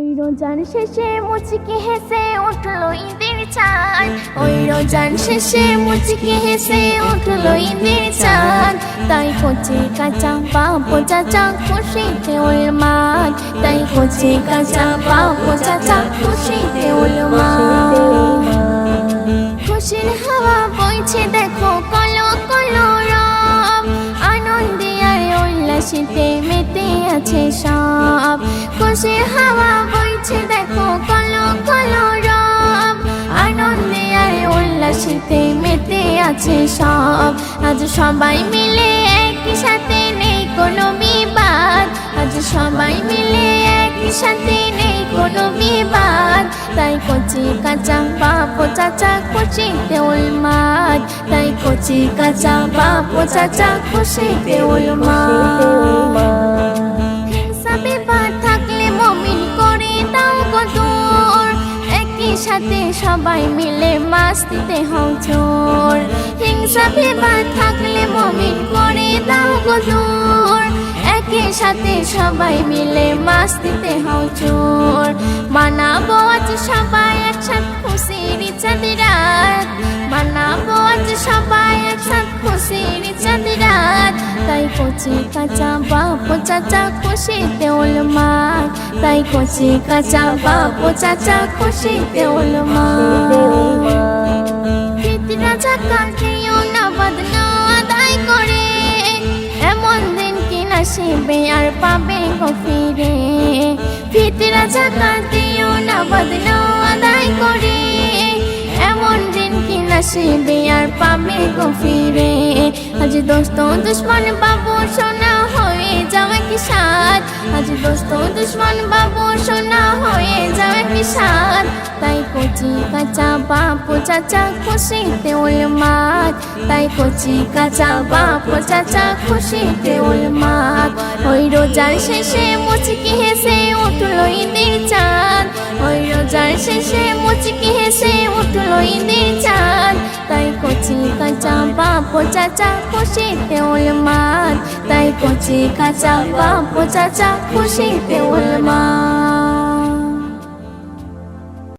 ওই রোজার শেষে মুচকি হেসে উঠল ঈদের চাঁদ। ওই রোজার শেষে মুচকি হেসে উঠল ঈদের চাঁদ। তাই কচি কাঁচা পাপো চাচা খুশিতে উলমাদ তাই কচি কাঁচা পাপো চাচা খুশিতে উলমাদ খুশির হাওয়া বইছে দেখো কলো কলো রব। আনন্দে আর উল্লাসিতে মেতে আছে সব। খুশির হাওয়া বইছে দেখো কলো কলো রব। আনন্দে আর উল্লাসিতে মেতে আছে সব। আজ সবাই মিলে একই সাথে নেই কোনো বিবাদ। আজ সবাই মিলে একই সাথে নেই কোনো বিবাদ। তাই কচি কাঁচা বাপো চাচা খুশিতে উলমাদ। তাই কচি কাঁচা বাপো চাচা খুশিতে উলমাদ। হিংসা সাথে সবাই মিলে মাস্তিতে হও চোর হিংসা বিবাদ থাকলে মমিন করে দাও গো একে সাথে সবাই মিলে মাস্তিতে হও চোর মানাবো আজ সবাই একসাথে খুশির চাঁদ রাত। মানাবো আজ সবাই কচি কাঁচা বাপো চাচা খুশিতে উলমাদ তাই কচি কাঁচা বাপো চাচা খুশিতে উলমাদ ফিতরা জাকাত দিও না বদনা আদায় করে, এমন দিন কি নসিবে আর পাবে গো ফিরে। ফিতরা জাকাত দিও না বদনা আদায় করে নসিবে আর পাবে গো ফিরে। আজ দোস্ত দুশ্মন বাবু, সোনা হয়ে যাবে কি সাথ আজ দোস্ত দুশ্মন বাবু, সোনা হয়ে যাবে কি সাথ তাই কচি কাঁচা বাপু, চাচা খুশিতে উলমাদ। তাই কচি কাঁচা বাপু, চাচা খুশিতে উলমাদ। ওই রোজার শেষে মুচকি হেসে উঠল ঈদের চাঁদ। ওই রোজার শেষে মুচকি হেসে উঠল ঈদের চাঁদ। কচি কাঁচা চা খুশি খুশিতে উলমাদ তাই কচি কাঁচা চা খুশি খুশিতে উলমাদ